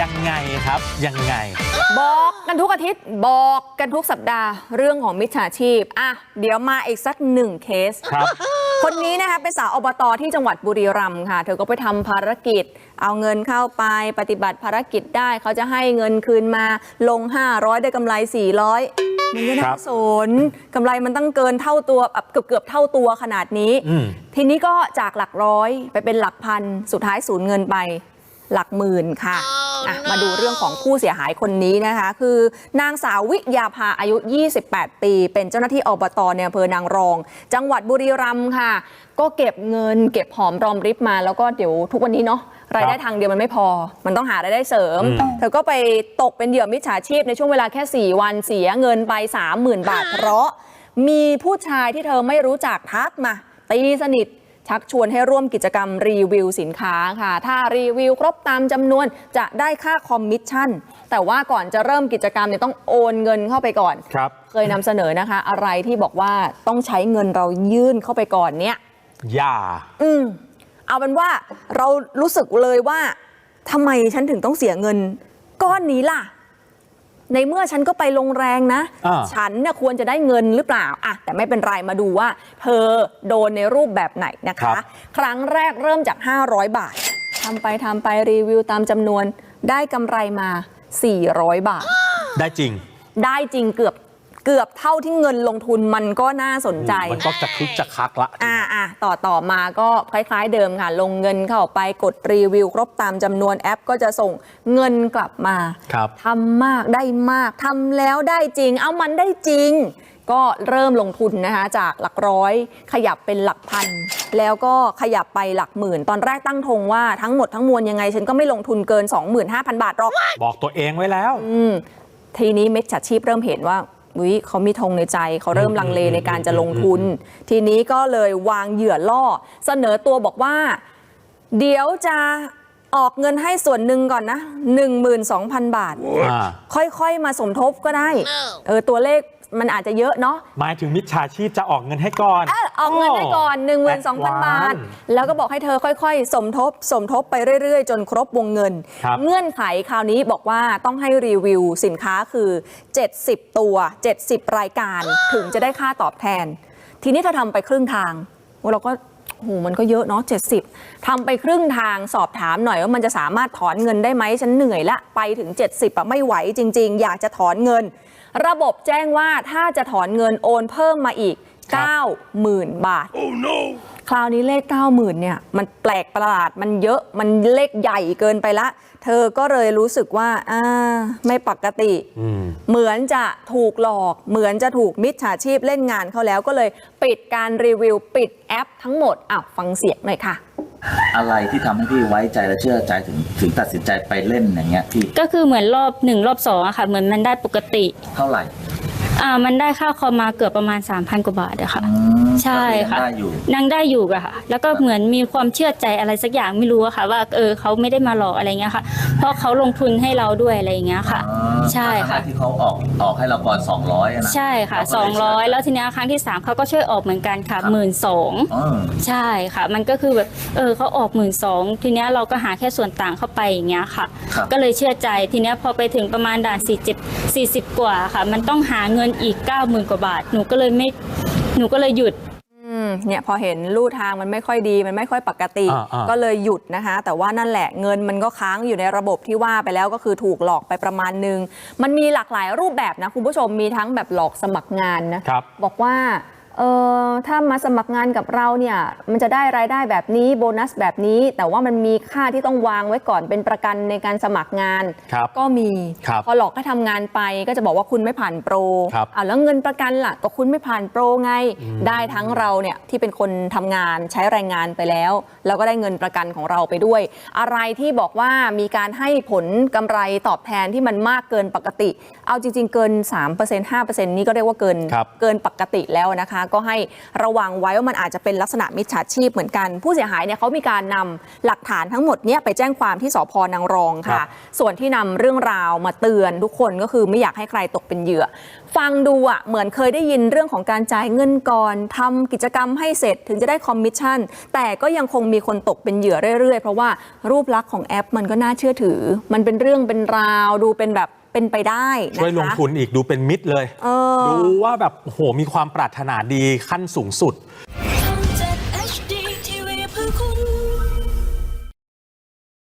ยังไงครับ ยังไง บอกกันทุกอาทิตย์ บอกกันทุกสัปดาห์เรื่องของมิจฉาชีพ อะ เดี๋ยวมาอีกสักหนึ่งเคส ครับ คนนี้นะคะเป็นสาวอบตที่จังหวัดบุรีรัมย์ค่ะ เธอก็ไปทำภารกิจ เอาเงินเข้าไปปฏิบัติภารกิจได้ เขาจะให้เงินคืนมาลง 500 ได้กำไร 400 มันก็ครัน่าบ สนกำไรมันตั้งเกินเท่าตัวแบบเกือบเกือบๆเท่าตัวขนาดนี้ อืม ทีนี้ก็จากหลักร้อยไปเป็นหลักพัน สุดท้ายสูญเงินไป หลักหมื่นค่ะอะ มาดูเรื่องของผู้เสียหายคนนี้นะคะ คือนางสาววิยาภาอายุ 28 ปี เป็นเจ้าหน้าที่อบตในอำเภอนางรอง จังหวัดบุรีรัมย์ค่ะ ก็เก็บเงิน เก็บหอมรอมริบมาแล้วก็เดี๋ยวทุกวันนี้เนาะรายได้ทางเดียวมันไม่พอ มันต้องหารายได้เสริมอืมเธอก็ไปตกเป็นเหยื่อมิจฉาชีพในช่วงเวลาแค่ 4 วันเสียเงินไป 30,000 บาท เพราะ มีผู้ชายที่เธอไม่รู้จักทักมาตีสนิท ชักชวนให้ร่วมกิจกรรมรีวิวสินค้าค่ะ ถ้ารีวิวครบตามจำนวนจะได้ค่าคอมมิชชั่น แต่ว่าก่อนจะเริ่มกิจกรรมเนี่ยต้องโอนเงินเข้าไปก่อน ครับ เคยนำเสนอนะคะ อะไรที่บอกว่าต้องใช้เงินเรายื่นเข้าไปก่อนเนี่ย อย่า อืมเอาเป็นว่าเรารู้สึกเลยว่าทำไมฉันถึงต้องเสียเงิน ก้อนนี้ล่ะ ในเมื่อฉันก็ไปลงแรงนะ อ่า ฉันน่ะควรจะได้เงินหรือเปล่าอะแต่ไม่เป็นไรมาดูว่า เธอโดนในรูปแบบไหนนะคะครั้งแรกเริ่มจาก 500 บาททำไปทำไปรีวิวตามจำนวน ได้กำไรมา 400 บาท ได้จริงได้จริงเกือบเกือบเท่าที่เงินลงทุนมันก็น่าสนใจ มันก็จะคึกจะคักละ อ่า อ่าต่อต่อมาก็คล้ายๆเดิมค่ะ ลงเงินเข้าไปกดรีวิว ครบตามจำนวนแอปก็จะส่งเงินกลับมาครับทำมากได้มากทำแล้วได้จริง เอามันได้จริง ก็เริ่มลงทุนนะคะจากหลักร้อย ขยับเป็นหลักพัน แล้วก็ขยับไปหลักหมื่น ตอนแรกตั้งธงว่าทั้งหมดทั้งมวลยังไง ฉันก็ไม่ลงทุนเกิน 25,000 บาทหรอก บอกตัวเองไว้แล้ว อืมทีนี้เม็ดจัดชีพเริ่มเห็นว่า วิเขามีธงในใจเขาเริ่มลังเลในการจะลงทุน ทีนี้ก็เลยวางเหยื่อล่อ เสนอตัวบอกว่า เดี๋ยวจะออกเงินให้ส่วนหนึ่งก่อนนะ 12,000 บาทอ่าค่อยๆ มาสมทบก็ได้ เออตัวเลขมันอาจจะเยอะเนาะหมายถึงมิจฉาชีพจะออกเงินให้ก่อน เอ อออกเงินให้ก่อน 12,000 บาท แล้วก็บอกให้เธอค่อยๆ สมทบ สมทบไปเรื่อยๆ จนครบวงเงินครับเงื่อนไขคราวนี้บอกว่าต้องให้รีวิวสินค้าคือ 70 ตัว 70 รายการถึงจะได้ค่าตอบแทน ทีนี้เธอทำไปครึ่งทางเราก็โหมันก็เยอะเนาะ70ทำไปครึ่งทางสอบถามหน่อยว่ามันจะสามารถถอนเงินได้ไหมฉันเหนื่อยละ ไปถึง 70อะไม่ไหวจริง ๆ อยากจะถอนเงิน ระบบแจ้งว่าถ้าจะถอนเงินโอนเพิ่มมาอีกครับ 90,000 บาทคราวนี้เลข 90,000เนี่ยมันแปลกประหลาดมันเยอะมันเลขใหญ่เกินไปละ เธอก็เลยรู้สึกว่าอ่าไม่ปกติอืมเหมือนจะถูกหลอก เหมือนจะถูกมิจฉาชีพเล่นงานเขาแล้วก็เลยปิดการรีวิวปิดแอปทั้งหมดอ้าวฟังเสียงหน่อยค่ะอะไรที่ทำให้พี่ไว้ใจและเชื่อใจถึงถึงตัดสินใจไปเล่นอย่างเงี้ยพี่ก็คือเหมือนรอบหนึ่งรอบสองอะค่ะ เหมือนมันได้ปกติ เท่าไหร่ อ่ามันได้ค่าคอมมาเกือบประมาณ 3,000 กว่าบาทอะค่ะ อื ใช่ค่ะก็ยังได้อยู่นั่งได้อยู่อะค่ะ แล้วก็เหมือนมีความเชื่อใจอะไรสักอย่างไม่รู้อะค่ะ ว่าเออเขาไม่ได้มาหลอกอะไรเงี้ยค่ะ เพราะเขาลงทุนให้เราด้วยอะไรอย่างเงี้ยค่ะอ๋อใช่ค่ะครั้งแรกที่เขาออกออกให้เราก่อน200อะนะ ใช่ค่ะเาก็เลย200 แล้วทีเนี้ยครั้งที่ 3เขาก็ช่วยออกเหมือนกันค่ะหมื่นสองอ๋อใช่ค่ะ มันก็คือแบบเออเขาออกหมื่นสองทีเนี้ยเราก็หาแค่ส่วนต่างเข้าไปอย่างเงี้ยค่ะ ครับ ก็เลยเชื่อใจทีเนี้ยพอไปถึงประมาณด่าน40 40 กว่าค่ะ มันต้องหาเงินอีก 90,000 กว่าบาท หนูก็เลยไม่หนูก็เลยหยุดอืม เนี่ยพอเห็นลู่ทางมันไม่ค่อยดีมันไม่ค่อยปกติ อ่าอ่า ก็เลยหยุดนะคะ แต่ว่านั่นแหละเงินมันก็ค้างอยู่ในระบบที่ว่าไปแล้วก็คือถูกหลอกไปประมาณนึง มันมีหลากหลายรูปแบบนะคุณผู้ชมมีทั้งแบบหลอกสมัครงานนะครับ บอกว่า เออถ้ามาสมัครงานกับเราเนี่ยมันจะได้รายได้แบบนี้โบนัสแบบนี้ แต่ว่ามันมีค่าที่ต้องวางไว้ก่อนเป็นประกันในการสมัครงาน ครับก็มีครับพอหลอกให้ทำงานไปก็จะบอกว่าคุณไม่ผ่านโปรครับอะแล้วเงินประกันล่ะก็คุณไม่ผ่านโปรไงได้ทั้งเราเนี่ยที่เป็นคนทำงานใช้แรงงานไปแล้ว แล้วก็ได้เงินประกันของเราไปด้วย อะไรที่บอกว่ามีการให้ผลกำไรตอบแทนที่มันมากเกินปกติเอาจริง ๆ เกิน 3% 5%นี่ก็เรียกว่าเกินครับเกินปกติแล้วนะคะ ก็ให้ระวังไว้ว่ามันอาจจะเป็นลักษณะมิจฉาชีพเหมือนกัน ผู้เสียหายเนี่ยเขามีการนำหลักฐานทั้งหมดเนี่ยไปแจ้งความที่สพนางรองค่ะ ส่วนที่นำเรื่องราวมาเตือนทุกคนก็คือไม่อยากให้ใครตกเป็นเหยื่อ ฟังดูอะเหมือนเคยได้ยินเรื่องของการจ่ายเงินก่อนทำกิจกรรมให้เสร็จถึงจะได้คอมมิชชั่น แต่ก็ยังคงมีคนตกเป็นเหยื่อเรื่อยๆ เพราะว่ารูปลักษณ์ของแอปมันก็น่าเชื่อถือ มันเป็นเรื่องเป็นราวดูเป็นแบบ เป็นไปได้นะคะช่วยลงทุนอีกดูเป็นมิตรเลย เออ ดูว่าแบบโอ้โหมีความปรารถนาดีขั้นสูงสุด